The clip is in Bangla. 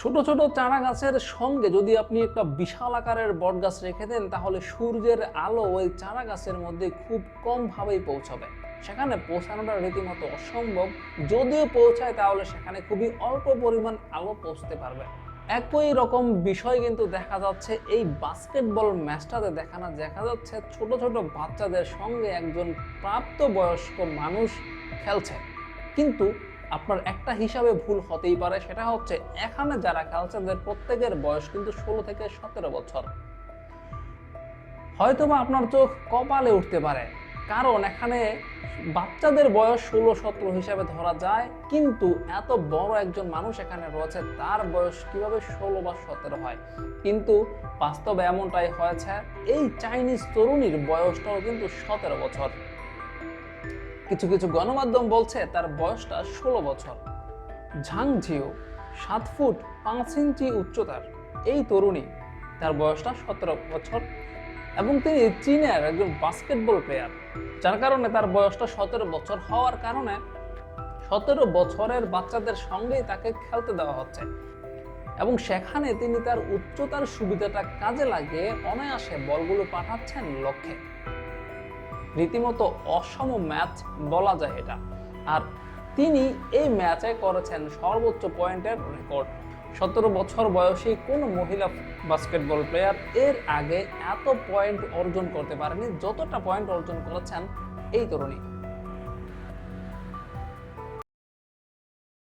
ছোট ছোট চারা গাছের সঙ্গে যদি আপনি একটা বিশাল আকারের বট গাছ রেখে দেন, তাহলে সূর্যের আলো ওই চারা গাছের মধ্যে খুব কম ভাবেই পৌঁছাবে। সেখানে পৌঁছানোটা রীতিমতো অসম্ভব। যদিও পৌঁছায়, তাহলে সেখানে খুবই অল্প পরিমাণ আলো পৌঁছতে পারবে। একই রকম বিষয় কিন্তু দেখা যাচ্ছে, এই বাস্কেটবল ম্যাচটাতে দেখানো দেখা যাচ্ছে ছোট ছোট বাচ্চাদের সঙ্গে একজন প্রাপ্তবয়স্ক মানুষ খেলছে। কিন্তু আপনার একটা হিসাবে ভুল হতেই পারে, সেটা হচ্ছে এখানে যারা খেলছে তাদের প্রত্যেকের বয়স কিন্তু ষোলো থেকে সতেরো বছর। হয়তোবা আপনার চোখ কপালে উঠতে পারে, কারণ এখানে বাচ্চাদের বয়স ষোলো সতেরো হিসাবে ধরা যায়, কিন্তু এত বড় একজন মানুষ এখানে রয়েছে, তার বয়স কীভাবে ষোলো বা সতেরো হয়? কিন্তু বাস্তবে এমনটাই হয়েছে, এই চাইনিজ তরুণীর বয়সটাও কিন্তু সতেরো বছর। কিছু কিছু গণমাধ্যম বলছে তার বয়সটা ষোলো বছর। ঝাং ঝিও সাত ফুট পাঁচ ইঞ্চি উচ্চতার এই তরুণী তার বয়সটা সতেরো বছর এবং তিনি চীনের একজন বাস্কেটবল প্লেয়ার যার কারণে তার বয়সটা সতেরো বছর হওয়ার কারণে সতেরো বছরের বাচ্চাদের সঙ্গেই তাকে খেলতে দেওয়া হচ্ছে। এবং সেখানে তিনি তার উচ্চতার সুবিধাটা কাজে লাগিয়ে অনায়াসে বলগুলো পাঠাচ্ছেন লক্ষ্যে। রীতিমতো অসম ম্যাচ বলা যায় এটা। আর তিনি এই ম্যাচে করেছেন সর্বোচ্চ পয়েন্টের রেকর্ড। সতেরো বছর বয়সী কোনো মহিলা বাস্কেটবল প্লেয়ার এর আগে এত পয়েন্ট অর্জন করতে পারেনি, যতটা পয়েন্ট অর্জন করেছেন এই তরুণী।